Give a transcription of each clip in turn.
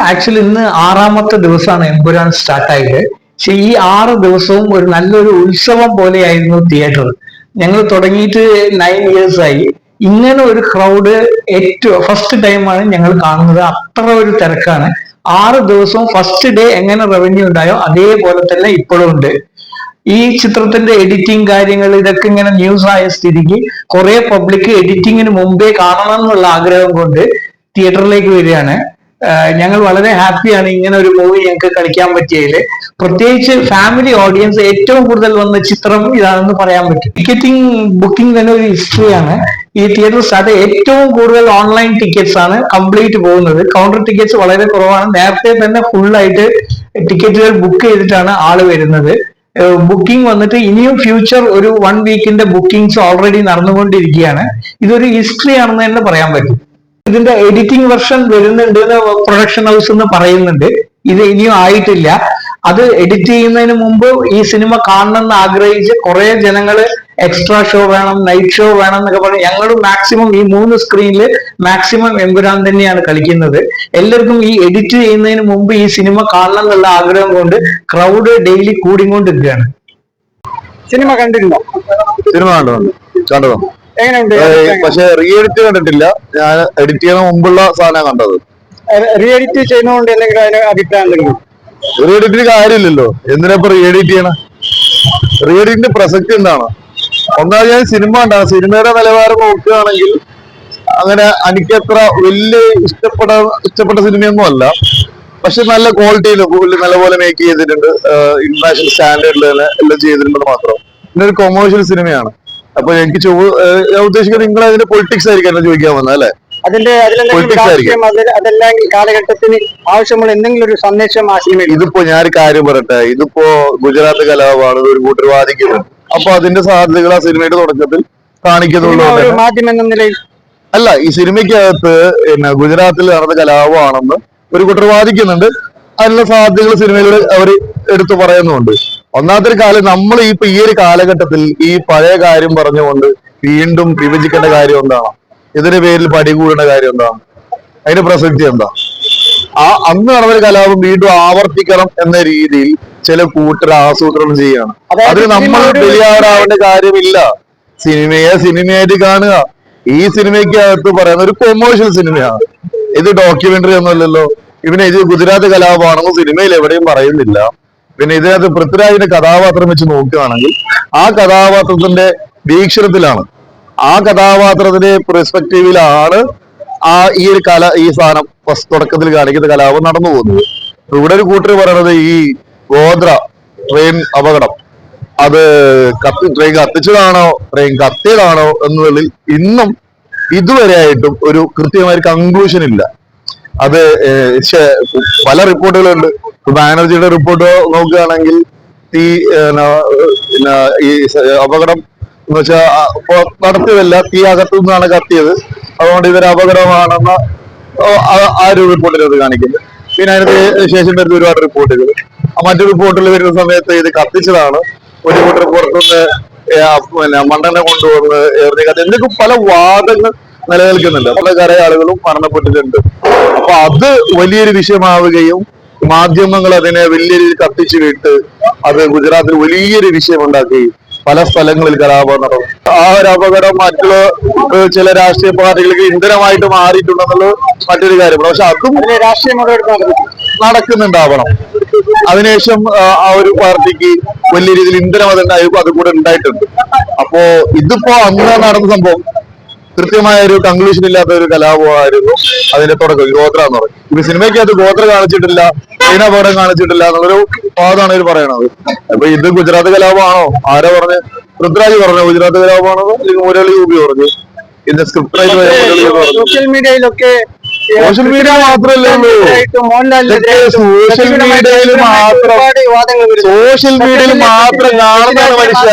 Actually ഇന്ന് ആറാമത്തെ ദിവസമാണ് എമ്പുരാൻ സ്റ്റാർട്ടായിട്ട് പക്ഷെ ഈ ആറ് ദിവസവും ഒരു നല്ലൊരു ഉത്സവം പോലെയായിരുന്നു തിയേറ്റർ ഞങ്ങൾ തുടങ്ങിയിട്ട് നയൻ ഇയേഴ്സ് ആയി. ഇങ്ങനെ ഒരു ക്രൗഡ് ഏറ്റവും ഫസ്റ്റ് ടൈമാണ് ഞങ്ങൾ കാണുന്നത്. അത്ര ഒരു തിരക്കാണ്. ആറ് ദിവസവും ഫസ്റ്റ് ഡേ എങ്ങനെ റവന്യൂ ഉണ്ടായോ അതേപോലെ തന്നെ ഇപ്പോഴും ഉണ്ട്. ഈ ചിത്രത്തിന്റെ എഡിറ്റിംഗ് കാര്യങ്ങൾ ഇതൊക്കെ ഇങ്ങനെ ന്യൂസ് ആയ സ്ഥിതിക്ക് കുറെ പബ്ലിക് എഡിറ്റിങ്ങിന് മുമ്പേ കാണണം എന്നുള്ള ആഗ്രഹം കൊണ്ട് തിയേറ്ററിലേക്ക് വരികയാണ്. ഞങ്ങൾ വളരെ ഹാപ്പിയാണ് ഇങ്ങനെ ഒരു മൂവി ഞങ്ങൾക്ക് കളിക്കാൻ പറ്റിയതിൽ പ്രത്യേകിച്ച് ഫാമിലി ഓഡിയൻസ് ഏറ്റവും കൂടുതൽ വന്ന ചിത്രം ഇതാണെന്ന് പറയാൻ പറ്റും. ടിക്കറ്റിംഗ് ബുക്കിംഗ് തന്നെ ഒരു ഹിസ്റ്ററിയാണ് ഈ തിയേറ്റർ സ്റ്റാർട്ട് ഏറ്റവും കൂടുതൽ ഓൺലൈൻ ടിക്കറ്റ്സ് ആണ് കംപ്ലീറ്റ് പോകുന്നത്. കൗണ്ടർ ടിക്കറ്റ്സ് വളരെ കുറവാണ്. നേരത്തെ തന്നെ ഫുള്ളായിട്ട് ടിക്കറ്റുകൾ ബുക്ക് ചെയ്തിട്ടാണ് ആൾ വരുന്നത്. ബുക്കിംഗ് വന്നിട്ട് ഇനിയും ഫ്യൂച്ചർ ഒരു വൺ വീക്കിന്റെ ബുക്കിംഗ്സ് ഓൾറെഡി നടന്നുകൊണ്ടിരിക്കുകയാണ്. ഇതൊരു ഹിസ്റ്ററി ആണെന്ന് തന്നെ പറയാൻ പറ്റും. ഇതിന്റെ എഡിറ്റിംഗ് വെർഷൻ വരുന്നുണ്ട് എന്ന് പ്രൊഡക്ഷൻ ഹൗസ് എന്ന് പറയുന്നുണ്ട്. ഇത് ഇനിയും ആയിട്ടില്ല. അത് എഡിറ്റ് ചെയ്യുന്നതിന് മുമ്പ് ഈ സിനിമ കാണണം എന്ന് ആഗ്രഹിച്ച് കുറെ ജനങ്ങൾ എക്സ്ട്രാ ഷോ വേണം നൈറ്റ് ഷോ വേണം എന്നൊക്കെ പറഞ്ഞ് ഞങ്ങൾ മാക്സിമം ഈ മൂന്ന് സ്ക്രീനിൽ മാക്സിമം എമ്പുരാൻ തന്നെയാണ് കളിക്കുന്നത്. എല്ലാവർക്കും ഈ എഡിറ്റ് ചെയ്യുന്നതിന് മുമ്പ് ഈ സിനിമ കാണണം എന്നുള്ള ആഗ്രഹം കൊണ്ട് ക്രൗഡ് ഡെയിലി കൂടിക്കൊണ്ടിരിക്കുകയാണ്. സിനിമ കണ്ടിരുന്നോ? സിനിമ കണ്ടു എങ്ങനെയുണ്ട് പക്ഷെ റീ എഡിറ്റ് കണ്ടിട്ടില്ല ഞാൻ എഡിറ്റ് ചെയ്യുന്ന മുമ്പുള്ള സാധനം കണ്ടത്. റീ എഡിറ്റ് ചെയ്യുന്നതുകൊണ്ട് എന്തെങ്കിലും അതിന് അഭിപ്രായം എന്തെങ്കിലും റീ എഡിറ്റിന് കാര്യമില്ലല്ലോ. എന്തിനാ ഇപ്പൊ റീ എഡിറ്റ് ചെയ്യണം? റീ എഡിറ്റിന്റെ പ്രസക്തി എന്താണ്? ഒന്നാമത് ഞാൻ സിനിമ ഉണ്ടാകും സിനിമയുടെ നിലവാരം നോക്കുകയാണെങ്കിൽ അങ്ങനെ എനിക്കത്ര വലിയ ഇഷ്ടപ്പെട്ട ഇഷ്ടപ്പെട്ട സിനിമയൊന്നും അല്ല. പക്ഷെ നല്ല ക്വാളിറ്റിയിൽ നല്ലപോലെ മേക്ക് ചെയ്തിട്ടുണ്ട്. ഇന്റർനാഷണൽ സ്റ്റാൻഡേർഡിൽ തന്നെ എല്ലാം ചെയ്തിട്ടുണ്ട് മാത്രം. പിന്നെ ഒരു കൊമേഴ്ഷ്യൽ സിനിമയാണ്. അപ്പൊ എനിക്ക് ഞാൻ ഉദ്ദേശിക്കുന്നത് നിങ്ങൾ അതിന്റെ പൊളിറ്റിക്സ് ആയിരിക്കും ചോദിക്കാൻ വന്നത് അല്ലെ? അതിന്റെ അതിലെന്തെങ്കിലും Politics ആയിരിക്കും. അതെല്ലാം കാലഘട്ടത്തിന് ആവശ്യമുള്ള എന്തെങ്കിലും ഒരു സന്ദേശം ആ സിനിമയിൽ ഇതിപ്പോ ഞാനൊരു കാര്യം പറയട്ടെ ഇതിപ്പോ ഗുജറാത്ത് കലാപമാണ് ഒരു കൂട്ടർ വാദിക്കുന്നത് അപ്പൊ അതിന്റെ സാധ്യതകൾ ആ സിനിമയുടെ തുടക്കത്തിൽ കാണിക്കുന്നുള്ളൂ മാധ്യമം എന്ന നിലയിൽ. അല്ല ഈ സിനിമയ്ക്കകത്ത് പിന്നെ ഗുജറാത്തിൽ നടന്ന കലാപമാണെന്ന് ഒരു കൂട്ടർ വാദിക്കുന്നുണ്ട്. അതിനുള്ള സാധ്യതകൾ സിനിമയിലൂടെ അവർ എടുത്തു പറയുന്നുണ്ട് ഒന്നാമത്തെ ഒരു കാലം നമ്മൾ ഇപ്പൊ ഈ ഒരു കാലഘട്ടത്തിൽ ഈ പഴയ കാര്യം പറഞ്ഞുകൊണ്ട് വീണ്ടും വിഭജിക്കേണ്ട കാര്യം എന്താണ്? ഇതിന്റെ പേരിൽ പടികൂടേണ്ട കാര്യം എന്താണ്? അതിന്റെ പ്രസക്തി എന്താ? ആ അന്ന് നടന്നൊരു കലാപം വീണ്ടും ആവർത്തിക്കണം എന്ന രീതിയിൽ ചില കൂട്ടർ ആസൂത്രണം ചെയ്യാണ് അത് അതിന് നമ്മൾ ബലിയാടാവേണ്ട കാര്യമില്ല. സിനിമയെ സിനിമയായിട്ട് കാണുക. ഈ സിനിമയ്ക്ക് അകത്ത് പറയുന്ന ഒരു കൊമേഴ്ഷ്യൽ സിനിമയാണ്. ഇത് ഡോക്യുമെന്ററി ഒന്നുമല്ലല്ലോ. ഇവനെ ഇത് ഗുജറാത്ത് കലാപമാണെന്ന് സിനിമയിൽ എവിടെയും പറയുന്നില്ല. പിന്നെ ഇതിനകത്ത് പൃഥ്വിരാജിന്റെ കഥാപാത്രം വെച്ച് നോക്കുകയാണെങ്കിൽ ആ കഥാപാത്രത്തിന്റെ വീക്ഷണത്തിലാണ്. ആ കഥാപാത്രത്തിന്റെ പെർസ്പെക്റ്റീവിലാണ് ആ ഈ ഒരു കല ഈ സാധനം തുടക്കത്തിൽ കാണിക്കുന്ന കലാപം നടന്നു പോകുന്നത്. ഇവിടെ ഒരു കൂട്ടർ പറയണത് ഈ ഗോത്ര ട്രെയിൻ അപകടം. അത് കത്തി ട്രെയിൻ കത്തിച്ചതാണോ ട്രെയിൻ കത്തിയതാണോ എന്നുള്ളതിൽ ഇന്നും ഇതുവരെയായിട്ടും ഒരു കൃത്യമായ കൺക്ലൂഷൻ ഇല്ല. അത് പല റിപ്പോർട്ടുകളുണ്ട്. ബാനർജിയുടെ റിപ്പോർട്ട് നോക്കുകയാണെങ്കിൽ തീ ഈ അപകടം എന്ന് വെച്ചാൽ നടത്തിയതല്ല തീ അകത്തു നിന്നാണ് കത്തിയത്. അതുകൊണ്ട് ഇതൊരു അപകടമാണെന്ന ആ- ഒരു റിപ്പോർട്ടിൽ കാണിക്കുന്നത് പിന്നെ അതിന് ശേഷം വരുന്ന ഒരുപാട് റിപ്പോർട്ടുകൾ. മറ്റു റിപ്പോർട്ടിൽ വരുന്ന സമയത്ത് ഇത് കത്തിച്ചതാണ്. ഒരു കൂട്ടർ പുറത്തുനിന്ന് പിന്നെ മണ്ണെണ്ണ കൊണ്ടുവന്ന് എറിഞ്ഞ കത്തി എന്തൊക്കെ പല വാദങ്ങൾ നിലനിൽക്കുന്നുണ്ട്. പല കുറെ ആളുകളും മരണപ്പെട്ടിട്ടുണ്ട്. അപ്പൊ അത് വലിയൊരു വിഷയമാവുകയും മാധ്യമങ്ങൾ അതിനെ വലിയ രീതിയിൽ കത്തിച്ചു വിട്ട് അത് ഗുജറാത്തിൽ വലിയൊരു വിഷയം ഉണ്ടാക്കുകയും പല സ്ഥലങ്ങളിൽ കലാപം നടന്നു. ആ ഒരു അപകടം മറ്റുള്ള ചില രാഷ്ട്രീയ പാർട്ടികൾക്ക് ഇന്ധനമായിട്ട് മാറിയിട്ടുണ്ടെന്നുള്ളത് മറ്റൊരു കാര്യമാണ്. പക്ഷെ അതും രാഷ്ട്രീയ നടക്കുന്നുണ്ടാവണം. അതിനുശേഷം ആ, ഒരു പാർട്ടിക്ക് വലിയ രീതിയിൽ ഇന്ധനം അതുണ്ടായി അത് കൂടെ ഉണ്ടായിട്ടുണ്ട്. അപ്പോ ഇതിപ്പോ അന്ന് നടന്ന സംഭവം കൃത്യമായ ഒരു കൺക്ലൂഷൻ ഇല്ലാത്ത ഒരു കലാപമായിരുന്നു അതിന്റെ തുടക്കം. ഗോത്ര എന്ന് പറയും. ഇപ്പൊ അത് ഗോത്ര കാണിച്ചിട്ടില്ല ചൈനാപകടം കാണിച്ചിട്ടില്ല എന്നുള്ളൊരു വാദമാണ് ഇവർ പറയണത്. അപ്പൊ ഇത് ഗുജറാത്ത് കലാപമാണോ? ആരാ പറഞ്ഞ്? പൃഥ്വിരാജ് പറഞ്ഞു ഗുജറാത്ത് കലാപമാണോ? അല്ലെങ്കിൽ മുരളി ഗോപി പറഞ്ഞു? ഇതിന്റെ സ്ക്രിപ്റ്റ് സോഷ്യൽ മീഡിയയിലൊക്കെ സോഷ്യൽ മീഡിയ മാത്രമല്ലേ സോഷ്യൽ മീഡിയയിൽ മാത്രം. സോഷ്യൽ മീഡിയയിൽ മാത്രം കാണുന്നതാണ് മനുഷ്യ.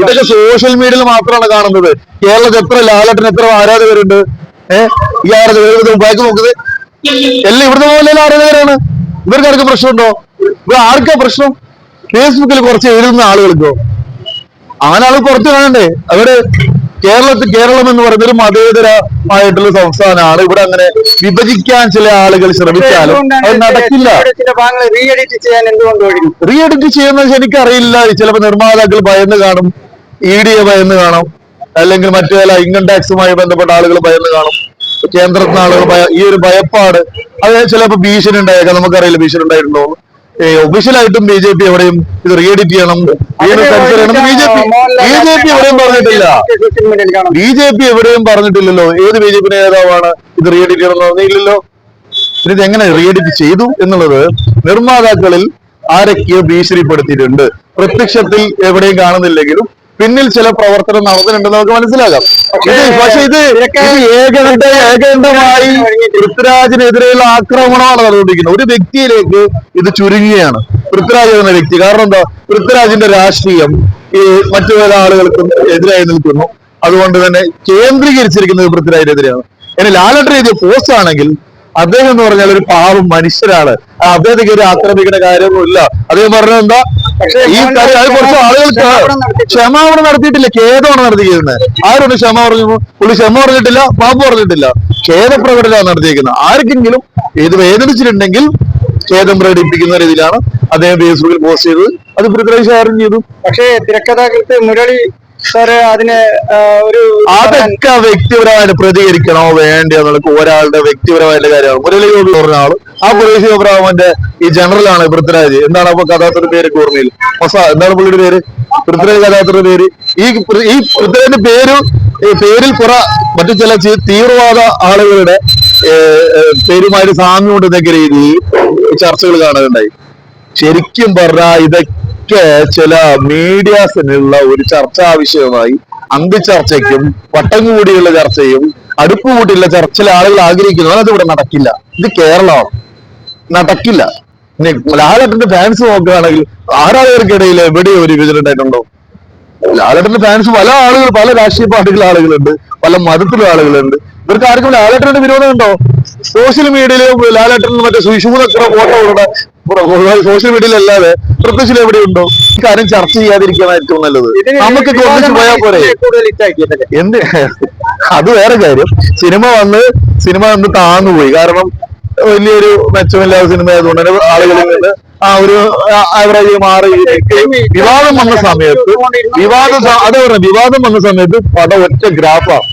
ഇതൊക്കെ സോഷ്യൽ മീഡിയയിൽ മാത്രമാണ് കാണുന്നത്. കേരളത്തിൽ എത്ര ലാലട്ടൻ എത്ര ആരാധകരുണ്ട്? ഏഹ് ഈ ആരാധകർ ബാക്ക് നോക്കുന്നത്? എല്ലാം ഇവിടുത്തെ പോലെ ആരാധകരാണ്. ഇവർക്ക് ആർക്കും പ്രശ്നമുണ്ടോ? ഇവിടെ ആർക്കാ പ്രശ്നം? ഫേസ്ബുക്കിൽ കുറച്ച് എഴുതുന്ന ആളുകൾക്കോ അങ്ങനെ ആൾ പുറത്ത് കാണണ്ടേ? അവർ കേരളത്തിൽ കേരളം എന്ന് പറയുന്നത് ഒരു മതേതരമായിട്ടുള്ള സംസ്ഥാനമാണ്. ഇവിടെ അങ്ങനെ വിഭജിക്കാൻ ചില ആളുകൾ ശ്രമിച്ചാലും അത് നടക്കില്ല. റീ എഡിറ്റ് ചെയ്യുന്നത് എനിക്കറിയില്ല. ചിലപ്പോൾ നിർമ്മാതാക്കൾ ഭയന്ന് കാണും ഇ ഡിയെ ഭയന്ന് കാണും അല്ലെങ്കിൽ മറ്റു ചില ഇൻകം ടാക്സുമായി ബന്ധപ്പെട്ട ആളുകൾ ഭയന്ന് കാണും. കേന്ദ്രത്തിന് ആളുകൾ ഈ ഒരു ഭയപ്പാട്. അത് ചിലപ്പോൾ ഭീഷണി ഉണ്ടായേക്കാം. നമുക്കറിയില്ല ഭീഷണി ഉണ്ടായിട്ടുണ്ടോ ഒഫീഷ്യലായിട്ടും ബി ജെ പി എവിടെയും ഇത് റീ എഡിറ്റ് ചെയ്യണം. B J P B J P എവിടെയും പറഞ്ഞിട്ടില്ല. ബി ജെ പി എവിടെയും പറഞ്ഞിട്ടില്ലല്ലോ. ഏത് ബി ജെ പി നേതാവാണ് ഇത് റീ എഡിറ്റ് ചെയ്യണം എന്ന് പറഞ്ഞില്ലല്ലോ. പിന്നെ ഇത് എങ്ങനെ റീ എഡിറ്റ് ചെയ്തു എന്നുള്ളത് നിർമ്മാതാക്കളിൽ ആരൊക്കെയോ ഭീഷണിപ്പെടുത്തിയിട്ടുണ്ട്. പ്രത്യക്ഷത്തിൽ എവിടെയും കാണുന്നില്ലെങ്കിലും പിന്നിൽ ചില പ്രവർത്തനം നടന്നിട്ടുണ്ടെന്ന് നമുക്ക് മനസ്സിലാകാം ഇത് പക്ഷെ ഇത് ഏകണ്ട ഏകകണ്ഠമായി പൃഥ്വിരാജിനെതിരെയുള്ള ആക്രമണമാണ് നടന്നുകൊണ്ടിരിക്കുന്നത്. ഒരു വ്യക്തിയിലേക്ക് ഇത് ചുരുങ്ങുകയാണ്. പൃഥ്വിരാജ് എന്ന വ്യക്തി. കാരണം എന്താ? പൃഥ്വിരാജിന്റെ രാഷ്ട്രീയം ഈ മറ്റു പല ആളുകൾക്കും എതിരായി നിൽക്കുന്നു. അതുകൊണ്ട് തന്നെ കേന്ദ്രീകരിച്ചിരിക്കുന്നത് പൃഥ്വിരാജിനെതിരെയാണ് ഇനി ലാലട്ടൻ എഴുതിയ പോസ്റ്റ് ആണെങ്കിൽ അദ്ദേഹം എന്ന് പറഞ്ഞാൽ ഒരു പാവം മനുഷ്യരാണ്. അദ്ദേഹത്തിന് ഒരു ആക്രമിക്കുന്ന കാര്യമൊന്നുമില്ല അദ്ദേഹം പറഞ്ഞത് എന്താ? ഈ കാര്യം അത് കുറച്ച് ആളുകൾക്ക് ക്ഷമാപണം നടത്തി. ക്ഷമാപണം നടത്തിയിട്ടില്ല. ഖേദമാണ് നടത്തിയിരിക്കുന്നത്. ആരോട് ക്ഷമ പറഞ്ഞു പുള്ളി ക്ഷമ പറഞ്ഞിട്ടില്ല പാപ്പ് പറഞ്ഞിട്ടില്ല. ഖേദപ്രകടനമാണ് നടത്തിയിരിക്കുന്നത് ആർക്കെങ്കിലും ഇത് വേദനിച്ചിട്ടുണ്ടെങ്കിൽ ഖേദം പ്രകടിപ്പിക്കുന്ന രീതിയിലാണ് അദ്ദേഹം ഫേസ്ബുക്കിൽ പോസ്റ്റ് ചെയ്തത്. അത് പൃഥ്വിരാജ് ഷെയറും ചെയ്തു. പക്ഷേ തിരക്കഥാകൃത്ത് മുരളി സാറ് അതിന് ഒരു അതൊക്കെ വ്യക്തിപരമായിട്ട് പ്രതികരിക്കണോ വേണ്ടോ എന്നുള്ള ഒരാളുടെ വ്യക്തിപരമായിട്ട് കാര്യമാണ്. മുരളി ഗോപി പറഞ്ഞ ആൾ ആ പുരേഷ് അബ്രാഹ്മന്റെ ഈ ജനറൽ ആണ് പൃഥ്വിരാജ്. എന്താണ് അപ്പൊ കഥാത്തിന്റെ പേര് ഓർമ്മയിൽ എന്താണ് പുള്ളിയുടെ പേര്? പൃഥ്വിരാജ് കഥാത്തിന്റെ പേര്. ഈ ഈ പൃഥ്വിരാജിന്റെ പേര് പേരിൽ പുറ മറ്റു ചില തീവ്രവാദ ആളുകളുടെ പേരുമായിട്ട് സാമ്യമുണ്ടെന്നൊക്കെ രീതിയിൽ ചർച്ചകൾ കാണാനുണ്ടായി. ശരിക്കും പറഞ്ഞാൽ ഇതൊക്കെ ചില മീഡിയാസിനുള്ള ഒരു ചർച്ചാ വിഷയമായി അന്തിച്ചർച്ചയ്ക്കും വട്ടം കൂടിയുള്ള ചർച്ചയും അടുപ്പ് കൂട്ടിയുള്ള ചർച്ചയിൽ ആളുകൾ ആഗ്രഹിക്കുന്നു അത് ഇവിടെ നടക്കില്ല. ഇത് കേരളമാണ്. നടക്കില്ല. ഇനി ലാലേട്ടന്റെ ഫാൻസ് നോക്കുകയാണെങ്കിൽ ആരാധകർക്കിടയിൽ എവിടെ ഒരു വിഭജനം ഉണ്ടായിട്ടുണ്ടോ? ലാലേട്ടന്റെ ഫാൻസ് പല ആളുകൾ പല രാഷ്ട്രീയ പാർട്ടികളിലെ ആളുകളുണ്ട് പല മതത്തിലുള്ള ആളുകളുണ്ട്. ഇവർക്ക് ആർക്കും ലാലേട്ടന്റെ വിരോധം ഉണ്ടോ? സോഷ്യൽ മീഡിയയിലും ലാലേട്ടൻ മറ്റേ സുഷൂന്നൊക്കെ ഫോട്ടോ ഉള്ള സോഷ്യൽ മീഡിയയിലല്ലാതെ പ്രത്യക്ഷത്തിൽ എവിടെയുണ്ടോ ഈ കാര്യം ചർച്ച ചെയ്യാതിരിക്കുകയാണ് ഏറ്റവും നല്ലത്. നമുക്ക് ഒന്നിച്ച് പോയാൽ പോരെ? എന്ത്? അത് വേറെ കാര്യം. സിനിമ വന്ന് സിനിമ വന്ന് താന്നുപോയി കാരണം വലിയൊരു മെച്ചമില്ലാത്ത സിനിമ ആയതുകൊണ്ട് തന്നെ ആളുകളിൽ നിന്ന് ആ ഒരു ആവറേജ് മാറി വിവാദം വന്ന സമയത്ത് വിവാദം അത് വിവാദം വന്ന സമയത്ത് പടം ഒറ്റ ഗ്രാഫാണ്